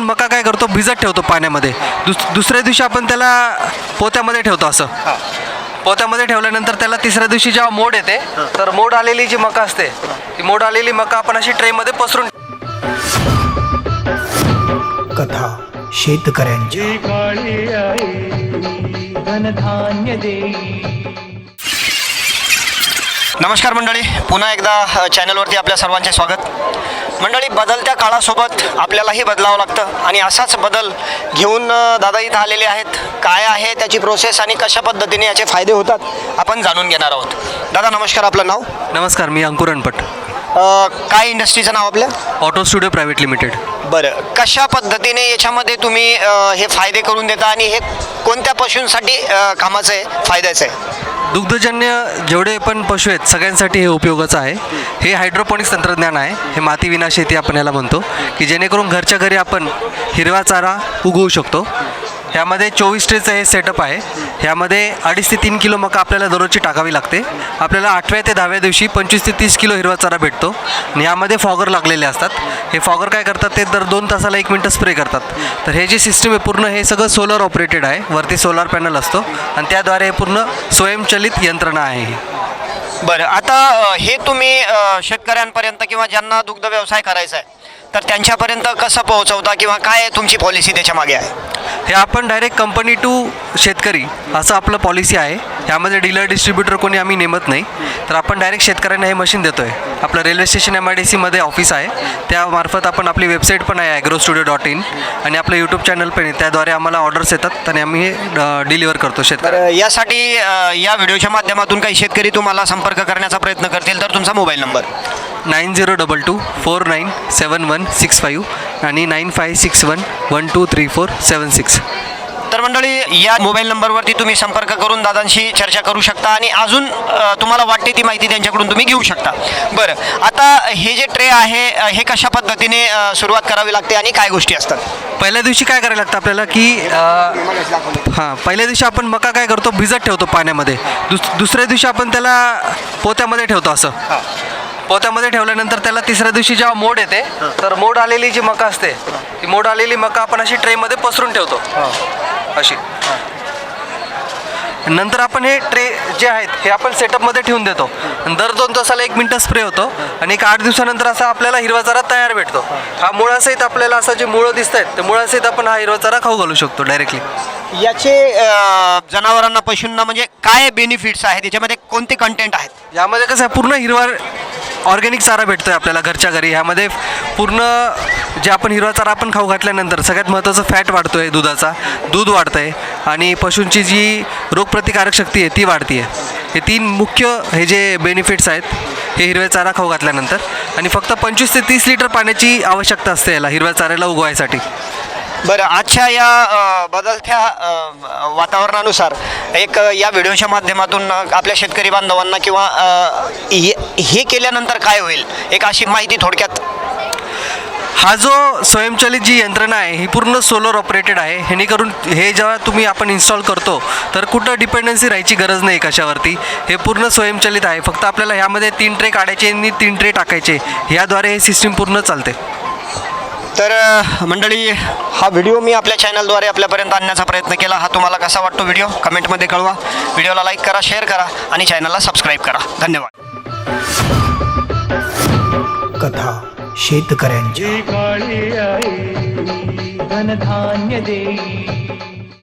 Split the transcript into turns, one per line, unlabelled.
आपण मका काय करतो? भिजत ठेवतो पाण्यामध्ये. दुस दुसऱ्या दिवशी आपण त्याला पोत्यामध्ये ठेवतो असं. पोत्यामध्ये ठेवल्यानंतर त्याला तिसऱ्या दिवशी जेव्हा मोड येते तर मोड आलेली जी मका असते ती मोड आलेली मका आपण अशी ट्रेमध्ये पसरून
कथा शेतकऱ्यांची
जी काळी आई धनधान्य देई
नमस्कार मंडळी पुन्हा एकदा चॅनलवरती आपल्या सर्वांचे स्वागत. मंडळी बदलत्या काळासोबत आपल्यालाही बदलावं लागतं आणि असाच बदल घेऊन दादा इथं आलेले आहेत. काय आहे त्याची प्रोसेस आणि कशा पद्धतीने याचे फायदे होतात आपण जाणून घेणार आहोत. दादा नमस्कार आपलं नाव?
नमस्कार मी अंकुर अनपट
अ, काय इंडस्ट्रीचं नाव आपलं?
ऑटो स्टुडिओ प्रायव्हेट लिमिटेड
बरं कशा पद्धतीने याच्यामध्ये तुम्ही हे फायदे करून देता आणि हे कोणत्या पशूंसाठी कामाचं आहे फायद्याचं आहे?
दुग्धजन्य जेवढे पण पशु आहेत सगळ्यांसाठी हे उपयोगाचं आहे. हे हायड्रोपॉनिक्स तंत्रज्ञान आहे. हे मातीविना शेती आपण याला म्हणतो. की जेणेकरून घरच्या घरी आपण हिरवा चारा उगवू शकतो. यामध्ये चोवीस ट्रेचं हे सेटअप आहे. ह्यामध्ये अडीच ते तीन किलो मका आपल्याला दररोजची टाकावी लागते. आपल्याला आठव्या ते दहाव्या दिवशी पंचवीस ते तीस किलो हिरवा चारा भेटतो. आणि यामध्ये फॉगर लागलेले असतात. हे फॉगर काय करतात? ते दर दोन तासाला एक मिनटं स्प्रे करतात. तर हे जे सिस्टम आहे पूर्ण हे सगळं सोलर ऑपरेटेड आहे. वरती सोलार पॅनल असतो. आणि त्याद्वारे हे पूर्ण स्वयंचलित यंत्रणा आहे ही.
बरं आता अ, हे तुम्ही अ, शेतकऱ्यांपर्यंत किंवा ज्यांना दुग्ध व्यवसाय करायचा आहे तर त्यांच्यापर्यंत कसं पोहोचवता किंवा काय तुमची पॉलिसी त्याच्यामागे आहे?
हे आपण डायरेक्ट कंपनी टू शेतकरी असं आपलं पॉलिसी आहे. ह्यामध्ये डीलर डिस्ट्रीब्युटर कोणी आम्ही नेमत नाही. तर आपण डायरेक्ट शेतकऱ्यांना हे मशीन देतो आहे आपलं railway station M I D सीमध्ये ऑफिस आहे. त्यामार्फत आपण आपली वेबसाईट पण आहे ॲग्रो स्टुडिओ डॉट इन आणि आपलं यूट्यूब चॅनल पण आहे. त्याद्वारे आम्हाला ऑर्डर्स येतात आणि आम्ही हे डिलिव्हर करतो शेतकरी
तर यासाठी अ, या व्हिडिओच्या माध्यमातून काही शेतकरी तुम्हाला संपर्क करण्याचा प्रयत्न करतील तर तुमचा mobile number?
Nine zero double two four nine seven one six five आणि nine five six one one two three four seven six.
तर मंडळी या मोबाईल नंबरवरती तुम्ही संपर्क करून दादांशी चर्चा करू शकता आणि अजून तुम्हाला वाटते ती माहिती त्यांच्याकडून तुम्ही घेऊ शकता. बरं आता हे जे ट्रे आहे हे कशा पद्धतीने सुरुवात करावी लागते आणि काय गोष्टी असतात?
पहिल्या दिवशी काय करायला लागतं आपल्याला की हां पहिल्या दिवशी आपण मका काय करतो? भिजत ठेवतो पाण्यामध्ये. दुस दुसऱ्या दिवशी आपण त्याला पोत्यामध्ये ठेवतो असं. पोत्यामध्ये ठेवल्यानंतर त्याला तिसऱ्या दिवशी जेव्हा मोड येते तर मोड आलेली जी मका असते ती मोड आलेली मका आपण अशी ट्रेमध्ये पसरून ठेवतो. अशी. नंतर आपण हे ट्रे जे आहेत हे आपण सेटअपमध्ये ठेवून देतो. दर दोन तासाला एक मिनटं स्प्रे होतो आणि एक आठ दिवसानंतर असा आपल्याला हिरवा चारा तयार भेटतो. हा मुळासहित आपल्याला असं जे मुळं दिसत आहेत ते मुळासहित आपण हा हिरवा चारा खाऊ घालू शकतो डायरेक्टली
याचे जनावरांना पशूंना म्हणजे काय बेनिफिट्स आहेत? याच्यामध्ये कोणते कंटेंट आहेत?
यामध्ये कसं आहे पूर्ण हिरवा ऑर्गॅनिक चारा भेटतो आहे आपल्याला घरच्या घरी. ह्यामध्ये पूर्ण जे आपण हिरवा चारा आपण खाऊ घातल्यानंतर सगळ्यात महत्त्वाचं फॅट वाढतो आहे दुधाचा. दूध वाढतंय आणि पशूंची जी रोगप्रतिकारक शक्ती आहे ती वाढते हे तीन मुख्य हे जे बेनिफिट्स आहेत हे हिरव्या चारा खाऊ घातल्यानंतर. आणि फक्त पंचवीस ते तीस लिटर पाण्याची आवश्यकता असते याला हिरव्या चाऱ्याला उगवायसाठी.
बरं आजच्या या अ, बदलत्या अ, वातावरणानुसार एक अ, या व्हिडिओच्या माध्यमातून अ, आपल्या शेतकरी बांधवांना किंवा अ, हे हे केल्यानंतर काय होईल एक अशी माहिती थोडक्यात.
हा जो स्वयंचलित जी यंत्रणा आहे ही पूर्ण सोलर ऑपरेटेड आहे. ह्यानेकरून हे जेव्हा तुम्ही आपण इन्स्टॉल करतो तर कुठं डिपेंडन्सी राहायची गरज नाही कशावरती. हे पूर्ण स्वयंचलित आहे. फक्त आपल्याला ह्यामध्ये तीन ट्रे काढायचे आणि तीन ट्रे टाकायचे. ह्याद्वारे हे सिस्टीम पूर्ण चालते.
तर मंडळी हा व्हिडिओ मी आपल्या चॅनलद्वारे आपल्यापर्यंत आणण्याचा प्रयत्न केला. हा तुम्हाला कसा वाटतो व्हिडिओ? कमेंटमध्ये कळवा. व्हिडिओला लाईक करा शेअर करा आणि चॅनलला सबस्क्राईब करा. धन्यवाद.
कथा शेतकऱ्यांची
धनधान्य देई